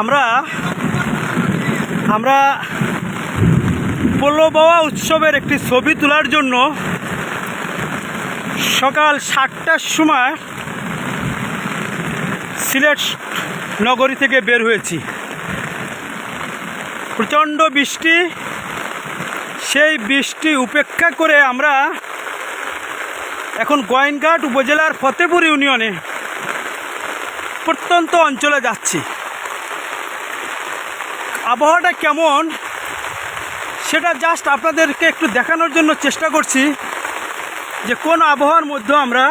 আমরা আমরা পোলোবাওয়া উৎসবের একটি ছবি তোলার জন্য সকাল সাতটার সময় সিলেট নগরী থেকে বের হয়েছি। প্রচণ্ড বৃষ্টি, সেই বৃষ্টি উপেক্ষা করে আমরা এখন গোয়েনঘাট উপজেলার ফতেপুর ইউনিয়নে প্রত্যন্ত অঞ্চলে যাচ্ছি। আবহাওয়াটা কেমন, সেটা জাস্ট আপনাদেরকে একটু দেখানোর জন্য চেষ্টা করছি যে কোন আবহাওয়ার মধ্যে আমরা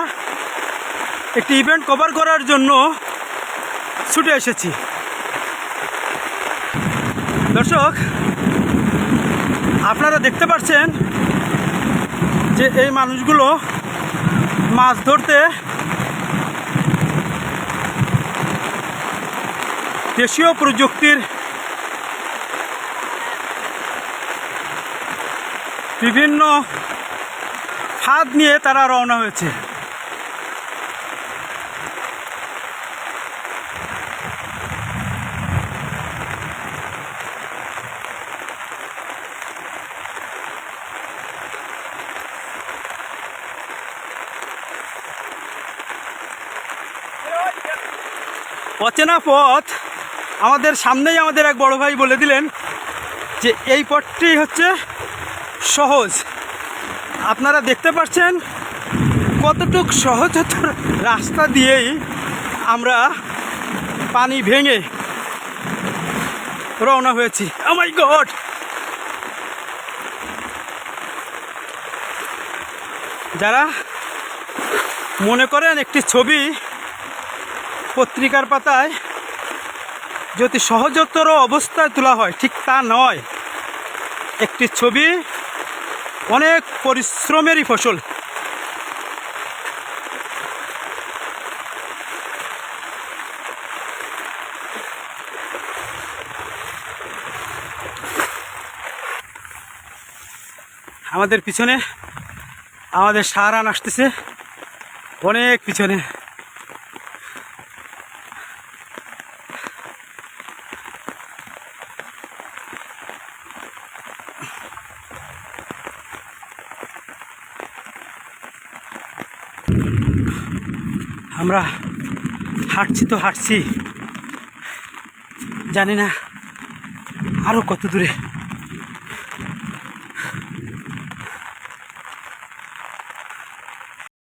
একটি ইভেন্ট কভার করার জন্য ছুটে এসেছি। দর্শক, আপনারা দেখতে পাচ্ছেন যে এই মানুষগুলো মাছ ধরতে দেশীয় প্রযুক্তির বিভিন্ন ফাঁদ নিয়ে তারা রওনা হয়েছে। অচেনা পথ, আমাদের সামনেই আমাদের এক বড় ভাই বলে দিলেন যে এই পথটি হচ্ছে সহজ। আপনারা দেখতে পাচ্ছেন কতটুক সহজতর রাস্তা দিয়েই আমরা পানি ভেঙে রওনা হয়েছি। আমাই গড যারা মনে করেন একটি ছবি পত্রিকার পাতায় যদি সহজতর অবস্থায় তোলা হয়, ঠিক তা নয়। একটি ছবি অনেক পরিশ্রমেরই ফসল। আমাদের পিছনে আমাদের সারান আসতেছে। অনেক পিছনে। আমরা হাঁটছি তো হাঁটছি। জানি না আরও কত দূরে।